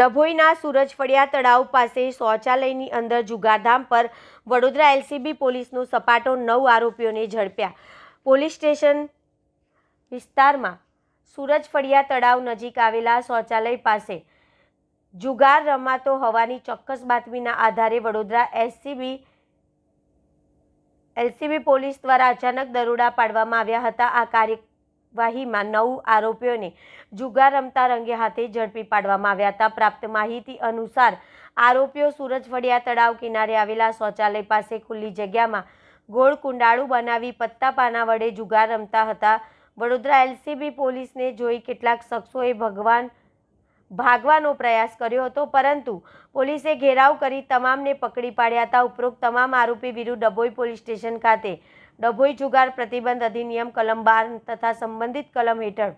ડભોઈના સૂરજફળિયા તળાવ પાસે શૌચાલયની અંદર જુગારધામ પર વડોદરા એલસીબી પોલીસનો સપાટો નવ આરોપીઓને ઝડપ્યા. પોલીસ સ્ટેશન વિસ્તારમાં સૂરજફળિયા તળાવ નજીક આવેલા શૌચાલય પાસે જુગાર રમાતો હોવાની ચોક્કસ બાતમીના આધારે વડોદરા એસસીબી એલસીબી પોલીસ દ્વારા અચાનક દરોડા પાડવામાં આવ્યા હતા. આ કાર્યવાહીમાં નવ આરોપીઓને જુગાર રમતા રંગે હાથે ઝડપી પાડવામાં આવ્યા હતા. પ્રાપ્ત માહિતી અનુસાર આરોપીઓ સૂરજફળિયા તળાવ કિનારે આવેલા શૌચાલય પાસે ખુલ્લી જગ્યામાં ગોળ કુંડાળું બનાવી પત્તા પાના વડે જુગાર રમતા હતા. વડોદરા એલસીબી પોલીસને જોઈ કેટલાક શખ્સોએ ભગવાન ભાગવાનો પ્રયાસ કર્યો હતો, પરંતુ પોલીસે ઘેરાવ કરી તમામને પકડી પાડ્યા હતા. ઉપરોક્ત તમામ આરોપી વિરુદ્ધ ડભોઈ પોલીસ સ્ટેશન ખાતે ડભોઈ જુગાર પ્રતિબંધ અધિનિયમ કલમ બાર તથા સંબંધિત કલમ હેઠળ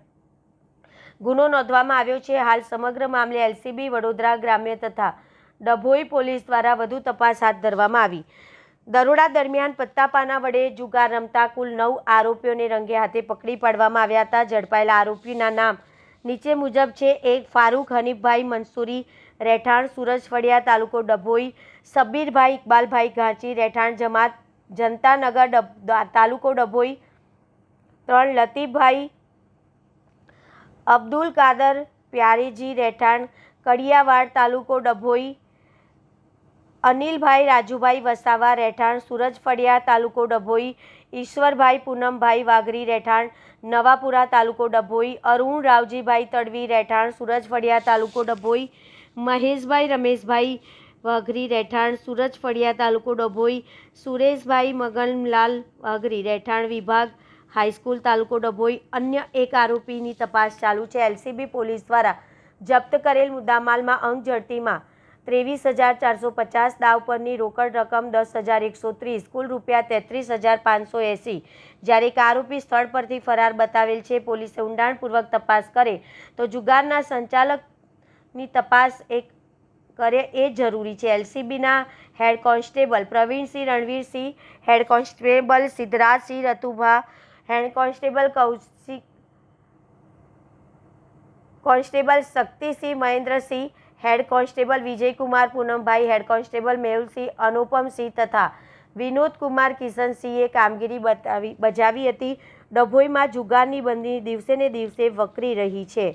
ગુનો નોંધવામાં આવ્યો છે. હાલ સમગ્ર મામલે એલસીબી, વડોદરા ગ્રામ્ય તથા ડભોઈ પોલીસ દ્વારા વધુ તપાસ હાથ ધરવામાં આવી. દરોડા દરમિયાન પત્તાપાના વડે જુગાર રમતા કુલ નવ આરોપીઓને રંગે હાથે પકડી પાડવામાં આવ્યા હતા. ઝડપાયેલા આરોપીના નામ નીચે મુજબ છે. એક ફારૂક હનીફભાઈ મંસૂરી રહેઠાણ સુરજફળિયા તાલુકો ડભોઈ, સબીરભાઈ ઇકબાલભાઈ ઘાંચી રહેઠાણ જમાત જનતાનગર તાલુકો ડભોઈ. ત્રણ લતીફભાઈ અબ્દુલ કાદર, પ્યારેજી રહેઠાણ, કડિયાવાડ તાલુકો ડભોઈ. અનિલભાઈ રાજુભાઈ વસાવા રહેઠાણ સુરજફળિયા તાલુકો ડભોઈ. ઈશ્વરભાઈ પૂનમભાઈ વાઘરી રહેઠાણ, નવાપુરા તાલુકો ડભોઈ. અરુણ રાવજીભાઈ તડવી રહેઠાણ સુરજફળિયા તાલુકો ડભોઈ. મહેશભાઈ રમેશભાઈ વાઘરી રહેઠાણ, સુરજ ફળિયા તાલુકો ડભોઈ, સુરેશભાઈ મગનલાલ વાઘરી રહેઠાણ વિભાગ, હાઈસ્કૂલ તાલુકો ડભોઈ, અન્ય એક આરોપીની તપાસ ચાલુ છે. એલસીબી પોલીસ દ્વારા જપ્ત કરેલ મુદ્દામાલમાં અંગ ઝડતીમાં ત્રેવીસ હજાર ચારસો પચાસ દાવ પરની રોકડ રકમ દસ હજાર એકસો ત્રીસ, કુલ રૂપિયા તેત્રીસ હજાર પાંચસો એંસી. જ્યારે એક આરોપી સ્થળ પરથી ફરાર બતાવેલ છે, પોલીસે ઊંડાણપૂર્વક તપાસ કરે તો જુગારના સંચાલકની તપાસ એક કરે એ જરૂરી છે. એલસીબીના head constable Pravinsinh Ranvirsinh, head constable Siddhrajsinh Ratubha, head constable Kaushik, constable Shaktisinh Mahendrasinh, head constable Vijaykumar Poonambhai, head constable Mehulsinh, Anupamsinh તથા વિનોદ કુમાર કિશનસિંહે કામગીરી બતાવી, બજાવી હતી. ડભોઈમાં જુગારની બંદી દિવસે ને દિવસે વકરી રહી છે.